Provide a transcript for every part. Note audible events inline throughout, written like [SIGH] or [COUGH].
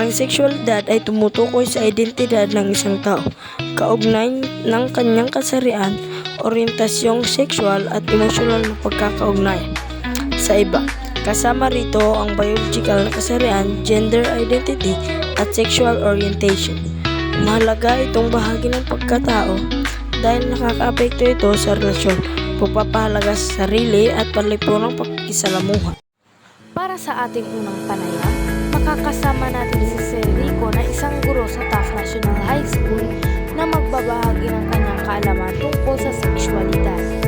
Ang sexualidad ay tumutukoy sa identidad ng isang tao, kaugnay ng kanyang kasarian, orientasyong sexual at emosyonal na pagkakaugnayan sa iba. Kasama rito ang biological na kasarian, gender identity at sexual orientation. Mahalaga itong bahagi ng pagkatao dahil nakakaapekto ito sa relasyon, pagpapahalaga sa sarili at panlipunang pakikisalamuha. Para sa ating unang panayam, makakasama natin Rico na isang guro sa Taft National High School na magbabahagi ng kanyang kaalaman tungkol sa sexualidad.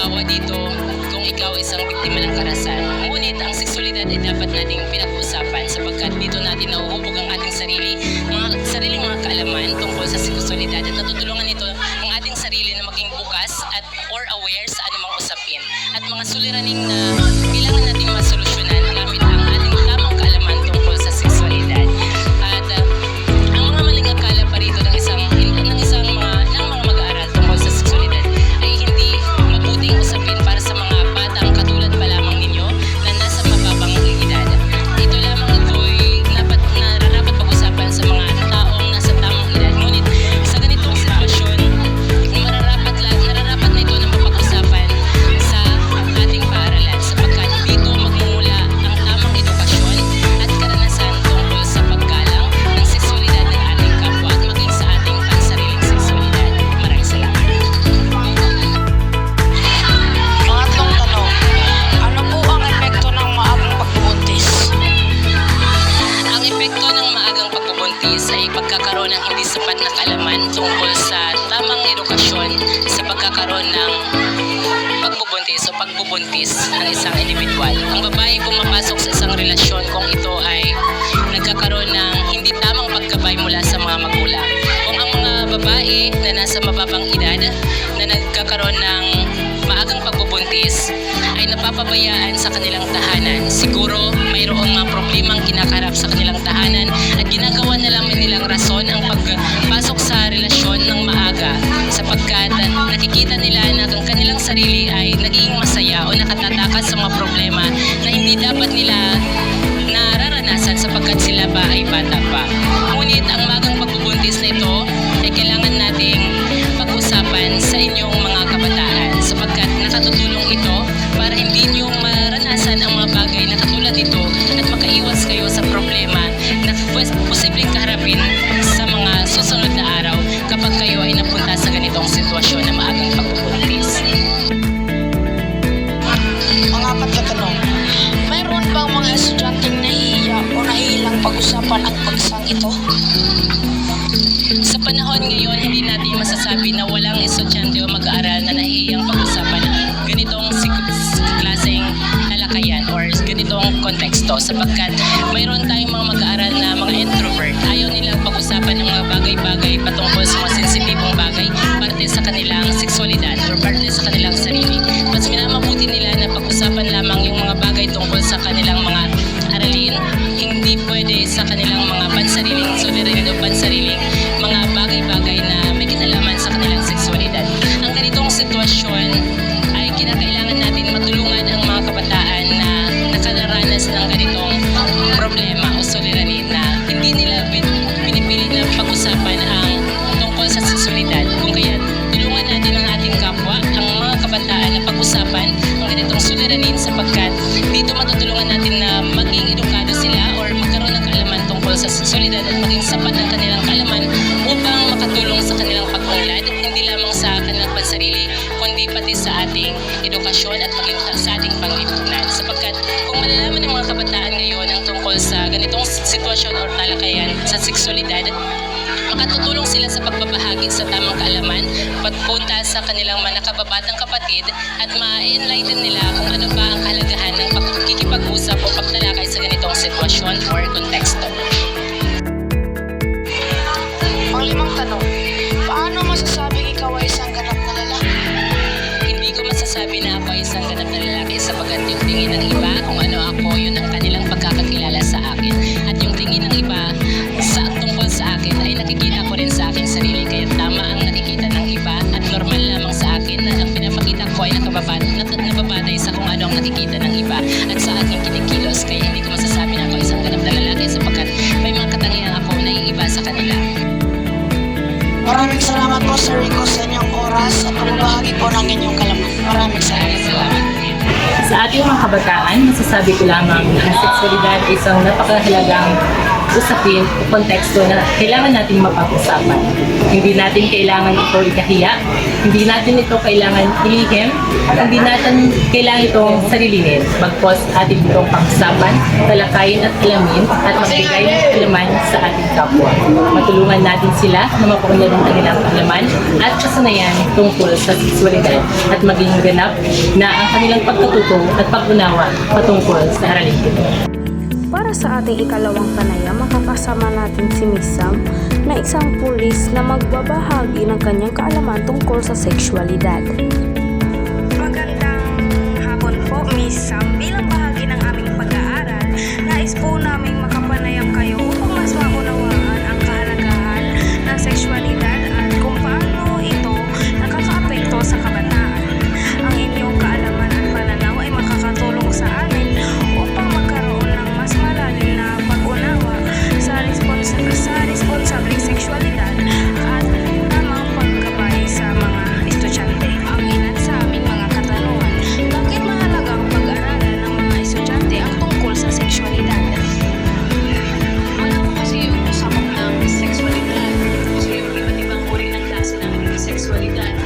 Halimbawa dito, kung ikaw isang biktima ng karahasan, ngunit ang sexualidad ay dapat nating pinag-usapan sapagkat dito natin nauhubog ang ating sarili, mga sariling mga kaalaman tungkol sa sexualidad at natutulungan nito ang ating sarili na maging bukas at or aware sa anumang usapin. At mga suliraning na kailangan nating masolusyonan tungkol sa tamang edukasyon sa pagkakaroon ng pagbubuntis o pagbubuntis ng isang individual. Ang babae pumapasok sa isang relasyon kung ito ay nagkakaroon ng hindi tamang pagkabay mula sa mga magulang. Kung ang mga babae na nasa mababang edad na nagkakaroon ng maagang pagbubuntis napapabayaan sa kanilang tahanan. Siguro mayroong mga problemang kinakarap sa kanilang tahanan at ginagawa na lang nilang rason ang pagpasok sa relasyon ng maaga sapagkat nakikita nila na ang kanilang sarili ay naging masaya o nakatatakas sa mga problema na hindi dapat nila nararanasan sapagkat sila ba ay bata pa. Ngunit ang magang pagbubuntis na ito ay kailangan nating pag-usapan sa inyong mga kabataan sapagkat nakatutulong ito para hindi nyo maranasan ang mga bagay na katulad nito at makaiwas kayo sa problema na posibleng kaharapin sa mga susunod na araw kapag kayo ay napunta sa ganitong sitwasyon na maagang pagbubuntis. Pangapat na tanong, mga estudyanteng nahihiya o nahihilang pag-usapan ang pagsang ito? Sa panahon ngayon, hindi natin masasabi na walang estudyante o mag-aaral konteksto sapagkat mayroon tayong mga mag-aaral na mga introvert. Ayaw nilang pag-usapan ng mga bagay-bagay patungkol sa mga sensitibong bagay parte sa kanilang sexualidad or parte sa kanilang sarili. Mas minamabuti nila na pag-usapan lamang yung mga bagay tungkol sa kanilang mga aralin, hindi pwede sa kanilang mga pansariling sovereign o pansariling mga bagay-bagay na may kinalaman sa kanilang sexualidad. Ang ganitong sitwasyon ay kinakailangan natin matulungan ang sapagkat dito matutulungan natin na maging edukado sila or magkaroon ng kaalaman tungkol sa sexualidad at maging sapat ang kanilang kaalaman upang makatulong sa kanilang pag-unlad, hindi lamang sa kanilang pansarili, kundi pati sa ating edukasyon at maging sa ating panglipunan. Sapagkat kung malalaman ng mga kabataan ngayon ang sa ganitong sitwasyon o talakayan sa sexualidad, makatutulong sila sa pagbabahagi sa tamang kaalaman, pagpunta sa kanilang mga nakababatang kapatid at ma-enlighten nila kung ano ba ang kahalagahan ng pagkikipag-usap o pagtalakay sa ganitong sitwasyon or konteksto. Panglimang tanong, paano masasabing ikaw ay isang ganap na lalaki? Hindi ko masasabi na ako ay isang ganap na lalaki sapagkat yung tingin ng iba kung ano ako, yun ang kanilang pagkakakilala sa akin. At yung tingin ng iba sa tungkol sa akin ay nakikita ko rin sa aking sarili. Kaya tama ang nakikita ng iba at normal lamang sa akin na ang pinapakita ko ay nakababat, nak- nababatay sa kung ano ang nakikita ng iba at sa aking kinikilos. Kaya hindi ko masasabi na ako isang ganap na lalaki sapagkat may mga katangian ako na iiba sa kanila. Maraming salamat po Sir Rico sa inyong oras at pagbahagi po ng inyong kalaman. Maraming salamat. Sa ating mga kabataan, masasabi ko lamang na ang sexualidad ay isang napakahalagang usapin o konteksto na kailangan nating mapag-usapan. Hindi natin kailangan ito ikahiya, hindi natin ito kailangan ilihim, hindi natin kailangan itong sarilinin. Bagpos ating itong pag-usapan, talakayin at alamin at magbigay ng kalaman sa ating kapwa. Matulungan natin sila na mapaunlad ng kanilang kaalaman at kasanayan tungkol sa sexualidad at maging ganap na ang kanilang pagkatuto at pag-unawa patungkol sa aralin ito. Para sa ating ikalawang panayam, makakasama natin si Miss Sam na isang pulis na magbabahagi ng kanyang kaalaman tungkol sa sexualidad. Magandang hapon po, Miss Sam. Bilang bahagi ng aming pag-aaral, nais po namin sexualidad. So,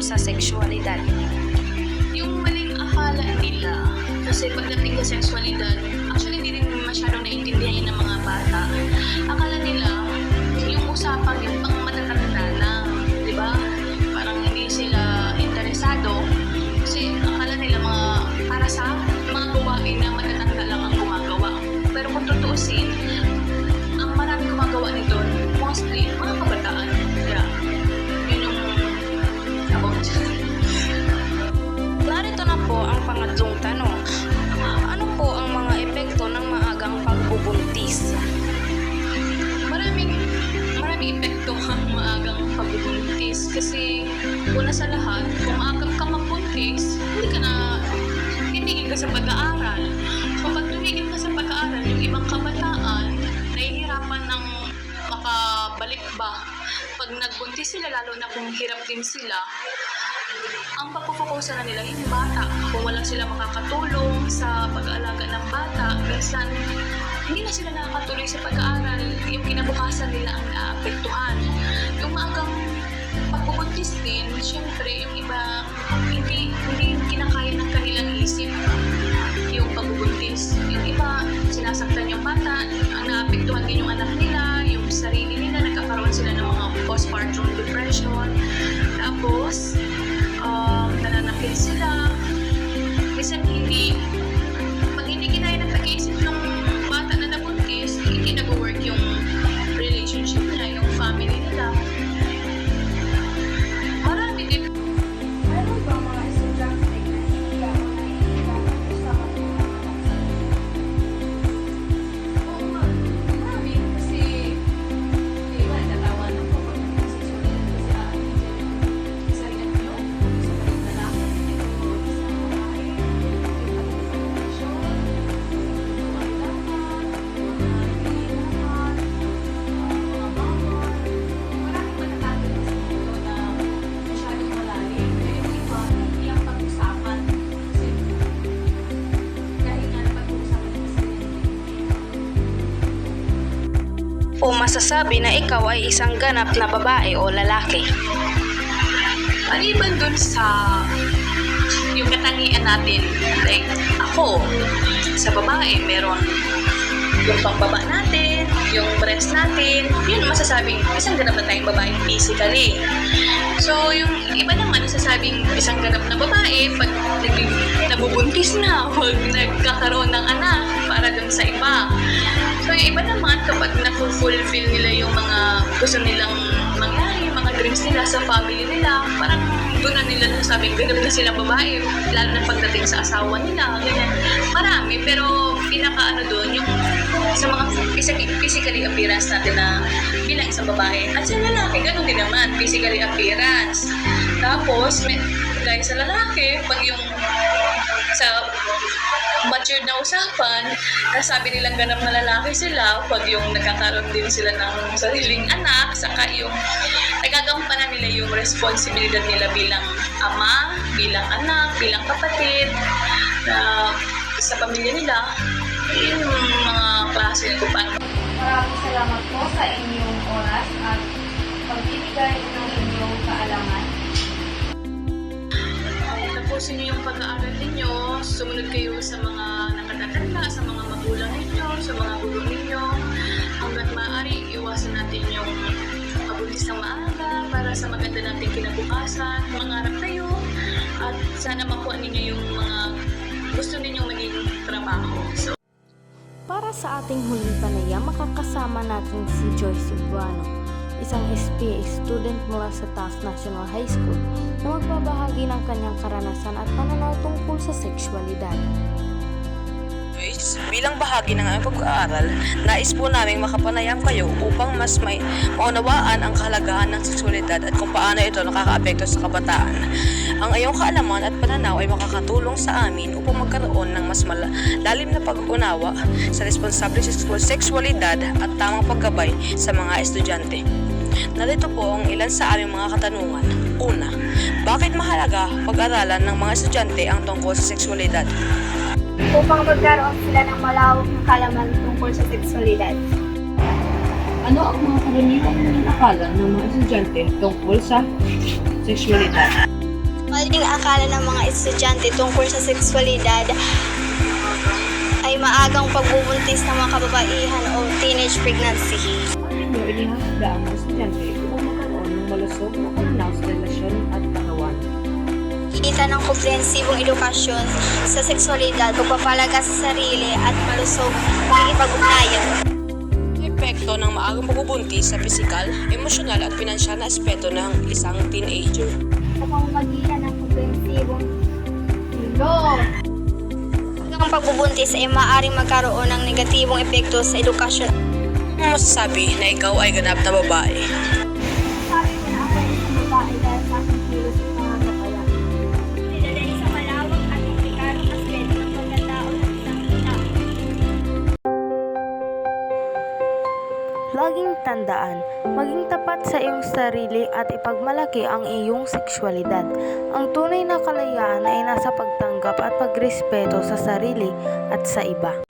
tungkol sa sexualidad? yung maling akala nila kasi pagdating sa sexualidad, actually hindi rin masyadong naiintindihan ng mga bata. Akala nila, yung usapan yung pang Pag nagbuntis sila, lalo na kung hirap din sila, ang pagpupukusan na nila yung bata. Kung wala sila makakatulong sa pag-aalaga ng bata, minsan hindi na sila nakakatuloy sa pag-aaral. Yung kinabukasan nila ang naapektuhan. Yung maagang pagbubuntis din, syempre yung iba hindi hindi kinakaya ng kanilang isip yung pagbubuntis. Yung iba, sinasaktan yung bata, ang naapektuhan din yung anak nila, yung sarili nila, nagkakaroon sila ng mga postpartum depression. Tapos, um, nananakit sila. Minsan hindi, masasabi na ikaw ay isang ganap na babae o lalaki. maliban dun sa yung katangian natin, like ako, sa babae, meron yung pangbaba natin, yung breast natin, yun masasabing isang ganap na tayong babae physically. So, yung iba naman nasasabing isang ganap na babae pag nabubuntis na, [LAUGHS] pag nagkakaroon ng anak para dun sa iba. So, yung iba naman kapag na-fulfill nila yung mga gusto nilang mangyari, dreams nila sa family nila, parang doon na nila nasasabing ganap na silang babae, lalo na pagdating sa asawa nila, ganyan. Marami, pero pinaka ano doon, yung sa mga physically appearance natin na bilang isang babae. At sa lalaki, ganun din naman, physically appearance. Tapos, may, guys, sa lalaki, pag yung sa matured na usapan, nasabi nilang ganap na lalaki sila pag yung nagkakaroon din sila ng sariling anak, saka yung nagagampanan nila yung responsibilidad nila bilang ama, bilang anak, bilang kapatid, na sa pamilya nila, yun yung mga klase na kung Maraming salamat po sa inyong oras at pagbibigay ng tapusin niyo yung pag-aaral ninyo, sumunod kayo sa mga nakatatanda, sa mga magulang ninyo, sa mga guro ninyo. Hanggat maaari, iwasan natin yung pabuntis ng maaga para sa maganda nating kinabukasan. Mangarap kayo at sana makuha ninyo yung mga gusto ninyong maging trabaho. So, Para sa ating huling panayam, makakasama natin si Joyce Cebuano, isang SPA student mula sa Taft National High School na magbabahagi ng kanyang karanasan at pananaw tungkol sa sexualidad. Bilang bahagi ng aming pag-aaral, nais po namin makapanayam kayo upang mas may maunawaan ang kahalagahan ng seksualidad at kung paano ito nakakaapekto sa kabataan. Ang iyong kaalaman at pananaw ay makakatulong sa amin upang magkaroon ng mas malalim na pag-unawa sa responsable sexual seksualidad at tamang paggabay sa mga estudyante. Narito po ang ilan sa aming mga katanungan. Una, bakit mahalaga pag-aralan ng mga estudyante ang tungkol sa seksualidad? upang magkaroon sila ng malawak na kalaman tungkol sa seksualidad. Ano ang mga karaniwang akala ng mga estudyante tungkol sa sexualidad? Maling akala ng mga estudyante tungkol sa seksualidad ay maagang pagbubuntis ng mga kababaihan o teenage pregnancy. Inihahanda ang mga estudyante upang magkaroon ng malusog na pananaw sa relasyon at katawan? Kita ng komprehensibong edukasyon sa seksualidad, pagpapalaga sa sarili at malusog pakikipag-ugnayan. epekto ng maagang pagbubuntis sa pisikal, emosyonal at pinansyal na aspeto ng isang teenager. Sa pamamagitan ng komprehensibong Hello! Ang pagbubuntis ay maaaring magkaroon ng negatibong epekto sa edukasyon mo masasabi na ikaw ay ganap na babae? Sabi na ako ay isang babae sa kilos at mga kapayapaan. Pinalay sa malawang at implikado aspeto ng pagkatao ng isang. Laging tandaan, maging tapat sa iyong sarili at ipagmalaki ang iyong sexualidad. Ang tunay na kalayaan ay nasa pagtanggap at pagrespeto sa sarili at sa iba.